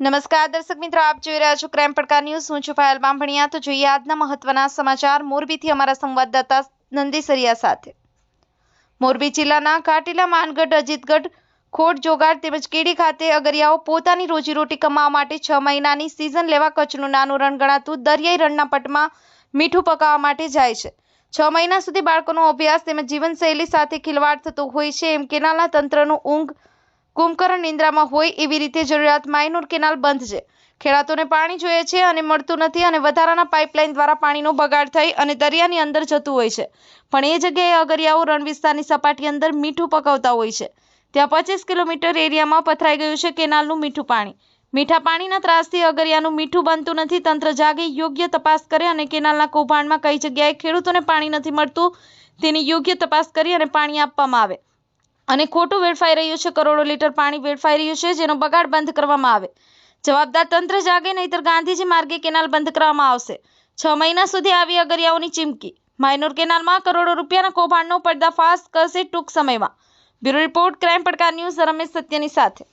નમસ્કાર, દર્શક મિત્રો, આપ જોઈ રહ્યા છો ક્રાઇમ પડકાર ન્યૂઝ હું છું ફાયલ બાંભણિયા તો જોઈએ આજના મહત્વના સમાચાર. મોરબીથી અમારા સંવાદદાતા નંદીસરિયા સાથે. મોરબી જિલ્લાના કાટીલા માનગઢ, અજીતગઢ ખોટ જોગાડ તેમજ કેડી ખાતે અગરિયાઓ પોતાની રોજીરોટી કમાવા માટે છ મહિનાની સિઝન લેવા કચ્છનું નાનું રણ ગણાતું દરિયાઈ રણના પટમાં મીઠું પકાવવા માટે જાય છે. છ મહિના સુધી બાળકોનો અભ્યાસ તેમજ જીવનશૈલી સાથે ખિલવાડ થતો હોય છે. એમ કેનાલના તંત્રનું ઊંઘ કુંભકરણ નિંદ્રામાં હોય એવી રીતે જરૂરિયાત માઇનોર કેનાલ બંધ છે. ખેડૂતોને પાણી જોઈએ છે અને મળતું નથી અને વધારાના પાઇપલાઇન દ્વારા પાણીનો બગાડ થઈ અને દરિયાની અંદર જતું હોય છે. પણ એ જગ્યાએ અગરિયાઓ રણ વિસ્તારની સપાટી અંદર મીઠું પકવતા હોય છે. ત્યાં પચીસ કિલોમીટર એરિયામાં પથરાઈ ગયું છે કેનાલનું મીઠું પાણી. મીઠા પાણીના ત્રાસથી અગરિયાનું મીઠું બનતું નથી, તંત્ર જાગે યોગ્ય તપાસ કરે અને કેનાલના કૌભાંડમાં કઈ જગ્યાએ ખેડૂતોને પાણી નથી મળતું તેની યોગ્ય તપાસ કરી અને પાણી આપવામાં આવે. અને ખોટું વેડફાઈ રહ્યું છે, કરોડો લીટર પાણી વેડફાઈ રહ્યું છે, જેનો બગાડ બંધ કરવામાં આવે. જવાબદાર તંત્ર જાગે, નહીતર ગાંધીજી માર્ગે કેનાલ બંધ કરવામાં આવશે. છ મહિના સુધી આવી અગરિયાઓની ચીમકી. માઇનોર કેનાલમાં કરોડો રૂપિયાના કૌભાંડનો પર્દાફાશ કરશે ટૂંક સમયમાં. બ્યુરો રિપોર્ટ, ક્રાઇમ પડકાર ન્યૂઝ, રમેશ સત્યની સાથે.